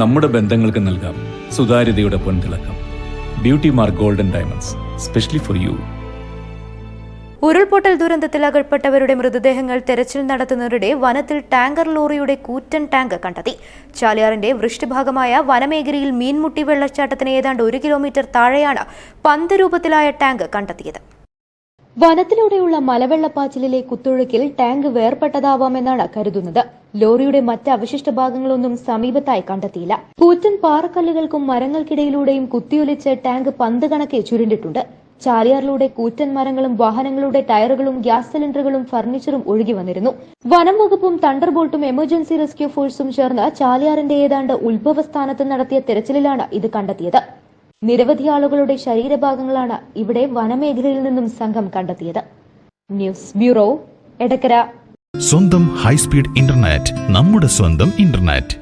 നമ്മുടെ ബന്ധങ്ങൾക്ക് നൽകാം. സുതാര്യതയുടെ പൊൻതിളക്കം. Beauty mark golden diamonds specially for you ഉരുൾപൊട്ടൽ ദുരന്തത്തിൽ അകപ്പെട്ടവരുടെ മൃതദേഹങ്ങൾ തെരച്ചിൽ നടത്തുന്നവരുടെ വനത്തിൽ ടാങ്കർ ലോറിയുടെ കൂറ്റൻ ടാങ്ക് കണ്ടെത്തി. ചാലിയാറിന്റെ വൃഷ്ടിഭാഗമായ വനമേഖലയിൽ മീൻമുട്ടി വെള്ളച്ചാട്ടത്തിന് ഏതാണ്ട് ഒരു കിലോമീറ്റർ താഴെയാണ് പന്ത് രൂപത്തിലായ ടാങ്ക് കണ്ടെത്തിയത്. വനത്തിലൂടെയുള്ള മലവെള്ളപ്പാച്ചിലിലെ കുത്തൊഴുക്കിൽ ടാങ്ക് വേർപെട്ടതാവാമെന്നാണ് കരുതുന്നത്. ലോറിയുടെ മറ്റ് അവശിഷ്ട ഭാഗങ്ങളൊന്നും സമീപത്തായി കണ്ടെത്തിയില്ല. കൂറ്റൻ പാറക്കല്ലുകൾക്കും മരങ്ങൾക്കിടയിലൂടെയും കുത്തിയൊലിച്ച് ടാങ്ക് പന്ത് കണക്കെ ചുരുണ്ടിട്ടുണ്ട്. ചാലിയാറിലൂടെ കൂറ്റൻ മരങ്ങളും വാഹനങ്ങളുടെ ടയറുകളും ഗ്യാസ് സിലിണ്ടറുകളും ഫർണിച്ചറും ഒഴുകി വന്നിരുന്നു. വനം വകുപ്പും തണ്ടർബോൾട്ടും എമർജൻസി റെസ്ക്യൂ ഫോഴ്സും ചേർന്ന് ചാലിയാറിന്റെ ഏതാണ്ട് ഉത്ഭവസ്ഥാനത്ത് നടത്തിയ തെരച്ചിലിലാണ് ഇത് കണ്ടെത്തിയത്. നിരവധി ആളുകളുടെ ശരീരഭാഗങ്ങളാണ് ഇവിടെ വനമേഖലയിൽ നിന്നും സംഘം കണ്ടെത്തിയത്. News bureau Edakkara. സ്വന്തം ഹൈസ്പീഡ് ഇന്റർനെറ്റ് നമ്മുടെ സ്വന്തം ഇന്റർനെറ്റ്.